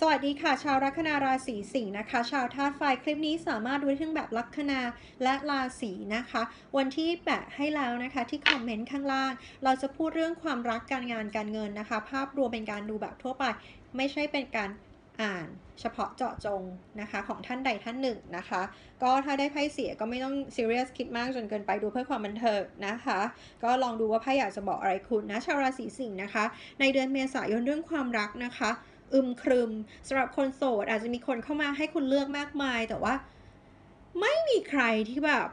สวัสดีค่ะ ชาวลัคนาราศีสิงห์นะคะ ชาวธาตุไฟคลิปนี้สามารถดูได้ทั้งแบบลัคนาและราศีนะคะ วันที่แปะให้แล้วนะคะที่คอมเมนต์ข้างล่าง เราจะพูดเรื่องความรักการงานการเงินนะคะ ภาพรวมเป็นการดูแบบทั่วไป ไม่ใช่เป็นการอ่านเฉพาะเจาะจงนะคะของท่านใดท่านหนึ่งนะคะ ก็ถ้าได้ไพ่เสียก็ไม่ต้องซีเรียสคิดมากจนเกินไปดูเพื่อความบันเทิงนะคะ ก็ลองดูว่าไพ่อยากจะบอกอะไรคุณนะชาวราศีสิงห์นะคะ ในเดือนเมษายนเรื่องความรักนะคะ อึมครึมสำหรับคนโสด อาจจะมีคนเข้ามาให้คุณเลือกมากมาย แต่ว่า ไม่มีใครที่แบบ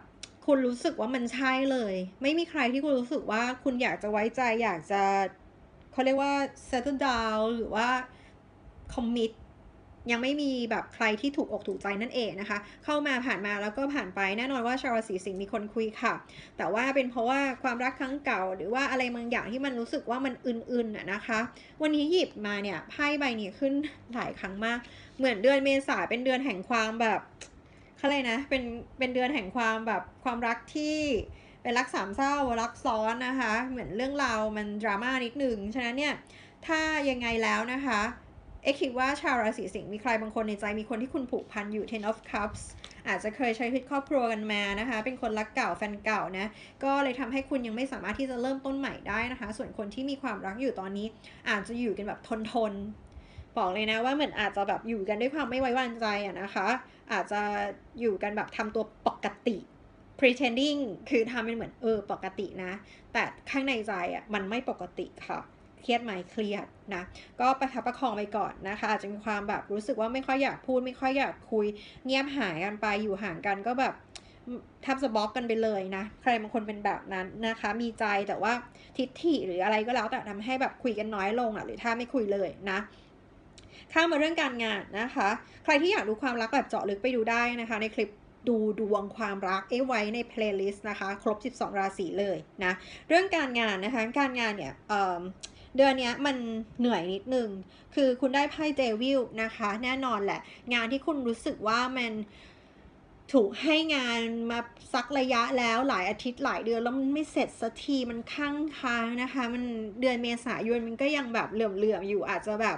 คุณรู้สึกว่ามันใช่เลย ไม่มีใครที่คุณรู้สึกว่าคุณอยากจะไว้ใจอยากจะเขาเรียกว่า settle down หรือว่า commit ยังไม่มีแบบใครที่ถูกอกถูกใจนั่นเองนะคะ เข้ามาผ่านมาแล้วก็ผ่านไปแน่นอนว่าชาวราศีสิงห์มีคนคุยค่ะ แต่ว่าเป็นเพราะว่าความรักครั้งเก่า หรือว่าอะไรบางอย่างที่มันรู้สึกว่ามันอื่นๆน่ะนะคะ วันนี้หยิบมาเนี่ยไพ่ใบนี้ขึ้นหลายครั้งมาก เหมือนเดือนเมษาเป็นเดือนแห่งความแบบเขาเลยนะเป็นเป็นเดือนแห่งความแบบความรักที่เป็นรักสามเศร้ารักซ้อนนะคะ เหมือนเรื่องราวมันดราม่านิดหนึ่งฉะนั้นเนี่ยถ้ายังไงแล้วนะคะ เอ็คิดว่าชาวราศีสิงห์มีใครบางคนในใจมีคนที่คุณผูกพันอยู่ Ten of Cups อาจจะเคยใช้ชีวิตครอบครัวกันมานะคะ เป็นคนรักเก่าแฟนเก่านะ ก็เลยทำให้คุณยังไม่สามารถที่จะเริ่มต้นใหม่ได้นะคะ ส่วนคนที่มีความรักอยู่ตอนนี้ อาจจะอยู่กันแบบทนทนบอกเลยนะว่าเหมือนอาจจะแบบอยู่กันด้วยความไม่ไว้วางใจอะนะคะ อาจจะอยู่กันแบบทำตัวปกติ pretending คือทำเป็นเหมือนเออปกตินะ แต่ข้างในใจอะมันไม่ปกติค่ะ เครียดไหมเครียดนะก็ประคับประคองไปก่อนนะคะ อาจจะมีความแบบรู้สึกว่าไม่ค่อยอยากพูด ไม่ค่อยอยากคุย เงียบหายกันไปอยู่ห่างกันก็แบบแทบจะบล็อกกันไปเลยนะ ใครบางคนเป็นแบบนั้นนะคะ มีใจแต่ว่าทิฐิหรืออะไรก็แล้วแต่ทำให้แบบคุยกันน้อยลงอะหรือถ้าไม่คุยเลยนะข้ามาเรื่องการงานนะคะ ใครที่อยากดูความรักแบบเจาะลึกไปดูได้นะคะ ในคลิปดูดวงความรักเอ้ไว้ในเพลย์ลิสต์นะคะ ครบ 12 ราศีเลยนะ เรื่องการงานนะคะ การงานเนี่ย เดือนนี้มันเหนื่อยนิดนึง คือคุณได้ไพ่เดวิลนะคะ แน่นอนแหละ งานที่คุณรู้สึกว่ามันถูกให้งานมาสักระยะแล้วหลายอาทิตย์หลายเดือนแล้วมันไม่เสร็จสักทีมันค้างค้างนะคะ มันเดือนเมษายนมันก็ยังแบบเหลื่อมๆอยู่อาจจะแบบ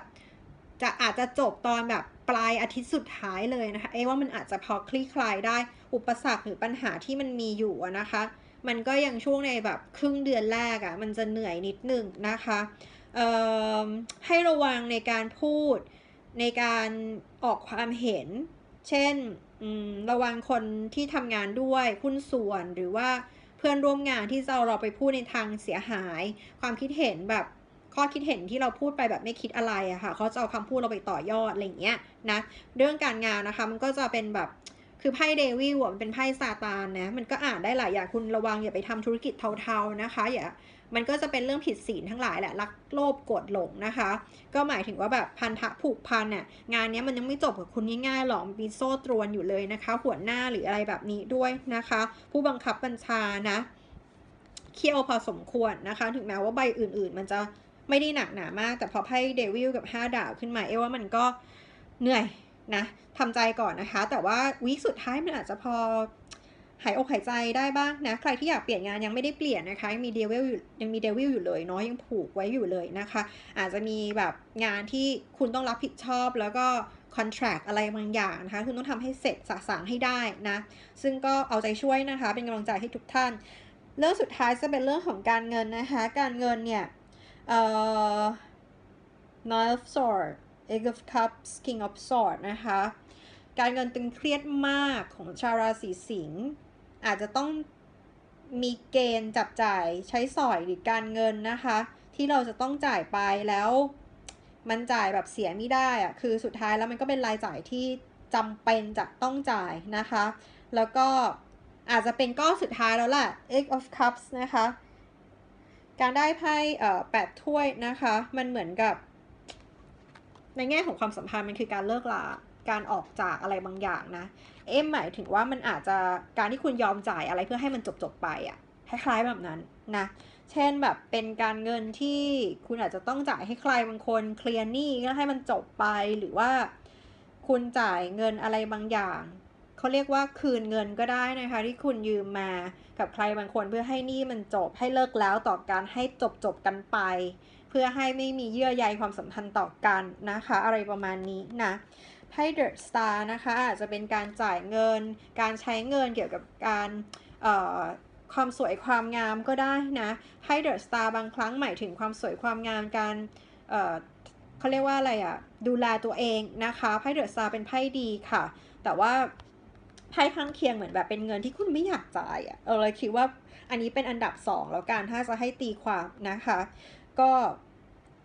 จะอาจจะจบตอนแบบปลายอาทิตย์สุดท้ายเลยนะคะ เอว่ามันอาจจะพอคลี่คลายได้อุปสรรคหรือปัญหาที่มันมีอยู่นะคะ มันก็ยังช่วงในแบบครึ่งเดือนแรกอะ่ะมันจะเหนื่อยนิดหนึ่งนะคะให้ระวังในการพูดในการออกความเห็น เช่นระวังคนที่ทำงานด้วยหุ้นส่วนหรือว่าเพื่อนร่วมงานที่จะเราไปพูดในทางเสียหาย ความคิดเห็นแบบข้อคิดเห็นที่เราพูดไปแบบไม่คิดอะไรอะค่ะเขาจะเอาคำพูดเราไปต่อยอดอะไรอย่างเงี้ยนะเรื่องการงานนะคะมันก็จะเป็นแบบ คือไพ่เดวิลมันเป็นไพ่ซาตานนะ มันก็อ่านได้หลายอย่างคุณระวังอย่าไปทำธุรกิจเทาๆนะคะ อย่า มันก็จะเป็นเรื่องผิดศีลทั้งหลายแหละ รักโลภโกรธหลงนะคะ ก็หมายถึงว่าแบบพันธะผูกพันเนี่ยงานนี้มันยังไม่จบกับคุณง่ายๆหรอก มีโซ่ตรวนอยู่เลยนะคะ หัวหน้าหรืออะไรแบบนี้ด้วยนะคะ ผู้บังคับบัญชานะเคี่ยวพอสมควรนะคะ ถึงแม้ว่าใบอื่น ๆ มันจะไม่ได้หนักหนามาก แต่พอไพ่เดวิลกับ 5 ดาวขึ้นมา เอว่ามันก็เหนื่อย นะทำใจก่อนนะคะ แต่ว่าวีคสุดท้ายมันอาจจะพอหายอกหายใจได้บ้างนะ ใครที่อยากเปลี่ยนงานยังไม่ได้เปลี่ยนนะคะ ยังมีเดวิลอยู่ยังมีเดวิลอยู่เลยเนาะยังผูกไว้อยู่เลยนะคะ อาจจะมีแบบงานที่คุณต้องรับผิดชอบแล้วก็คอนแทรคอะไรบางอย่างนะคะ คุณต้องทำให้เสร็จสะสางให้ได้นะ ซึ่งก็เอาใจช่วยนะคะ เป็นกำลังใจให้ทุกท่าน เรื่องสุดท้ายจะเป็นเรื่องของการเงินนะคะ การเงินเนี่ย เอ่อ Nine of Swords Egg of Cups King of Swords นะคะ การเงินตึงเครียดมากของชาวราศีสิงห์อาจจะต้องมีเกณฑ์จับจ่ายใช้สอยหรือการเงินนะคะ ที่เราจะต้องจ่ายไปแล้ว มันจ่ายแบบเสียไม่ได้อะคือสุดท้ายแล้วมันก็เป็นรายจ่ายที่จำเป็นจะต้องจ่ายนะคะ แล้วก็อาจจะเป็นก้อนสุดท้ายแล้วแหละ Eight of Cups นะคะ การได้ไพ่แปดถ้วยนะคะ มันเหมือนกับ ในแง่ของความสัมพันธ์มันคือการเลิกลาการออกจากอะไรบางอย่างนะ เอ็มหมายถึงว่ามันอาจจะการที่คุณยอมจ่ายอะไรเพื่อให้มันจบจบไปอะ่ะคล้ายๆแบบนั้นนะ เช่นแบบเป็นการเงินที่คุณอาจจะต้องจ่ายให้ใครบางคนเคลียร์หนี้ก็ให้มันจบไปหรือว่า คุณจ่ายเงินอะไรบางอย่างเขาเรียกว่าคืนเงินก็ได้นะคะ ที่คุณยืมมากับใครบางคนเพื่อให้หนี้มันจบให้เลิกแล้วต่อการให้จบจบกันไป พื่อให้ไม่มีเยื่อใยความสัมพันธ์ต่อกันนะคะ อะไรประมาณนี้นะไพ่เดอะสตาร์นะคะอาจจะเป็นการจ่ายเงิน การใช้เงินเกี่ยวกับการความสวยความงามก็ได้นะไพ่เดอะสตาร์บางครั้งหมายถึงความสวยความงามการเขาเรียกว่าอะไรอะดูแลตัวเองนะคะไพ่เดอะสตาร์เป็นไพ่ดีค่ะ แต่ว่าไพ่ข้างเคียงเหมือนแบบเป็นเงินที่คุณไม่อยากจ่ายอะเออเลยคิดว่าอันนี้เป็นอันดับสองแล้วกันถ้าจะให้ตีความนะคะ ก็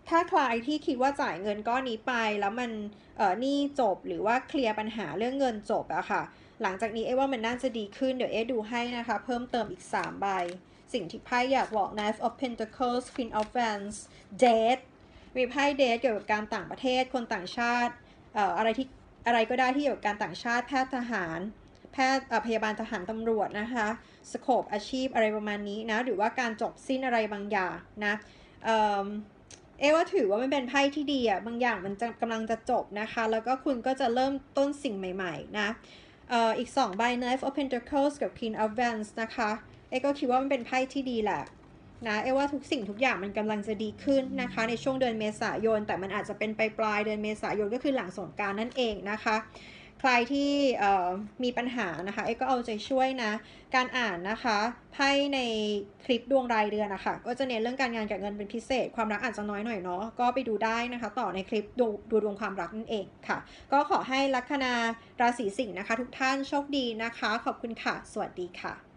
ถ้าใครที่คิดว่าจ่ายเงินก้อนนี้ไป แล้วมันเออนี่จบหรือว่าเคลียร์ปัญหาเรื่องเงินจบอะค่ะ หลังจากนี้เอ๊ว่ามันน่าจะดีขึ้นเดี๋ยวเอ๊ดูให้นะคะ เพิ่มเติมอีก 3 ใบ สิ่งที่ไพ่อยากบอก Knife of Pentacles Queen of Wands Date มีไพ่เดทเกี่ยวกับการต่างประเทศคนต่างชาติเอ่ออะไรที่อะไรก็ได้ที่เกี่ยวกับการต่างชาติแพทย์ทหารแพทย์เอ่อพยาบาลทหารตำรวจนะคะ สโคปอาชีพอะไรประมาณนี้นะ หรือว่าการจบสิ้นอะไรบางอย่างนะ เออเอว่าถือว่ามันเป็นไพ่ที่ดีอะบางอย่างมันจะกำลังจะจบนะคะ แล้วก็คุณก็จะเริ่มต้นสิ่งใหม่ ๆ นะเอ่ออีก2ใบ Knife of Pentacles กับ Queen of Wands นะคะ เอก็คิดว่ามันเป็นไพ่ที่ดีแหละนะเอว่าทุกสิ่งทุกอย่างมันกำลังจะดีขึ้นนะคะ ในช่วงเดือนเมษายน แต่มันอาจจะเป็นปลายปลายเดือนเมษายนก็คือหลังสงการนั่นเองนะคะ ใครที่มีปัญหานะคะเอกก็เอาใจช่วยนะ การอ่านนะคะไพ่ในคลิปดวงรายเดือนนะคะก็จะเน้นเรื่องการงานกับเงินเป็นพิเศษ ความรักอาจจะน้อยหน่อยเนาะก็ไปดูได้นะคะ ต่อในคลิปดูดูดวงความรักนั่นเองค่ะ ก็ขอให้ลัคนาราศีสิงห์นะคะ ทุกท่านโชคดีนะคะ ขอบคุณค่ะ สวัสดีค่ะ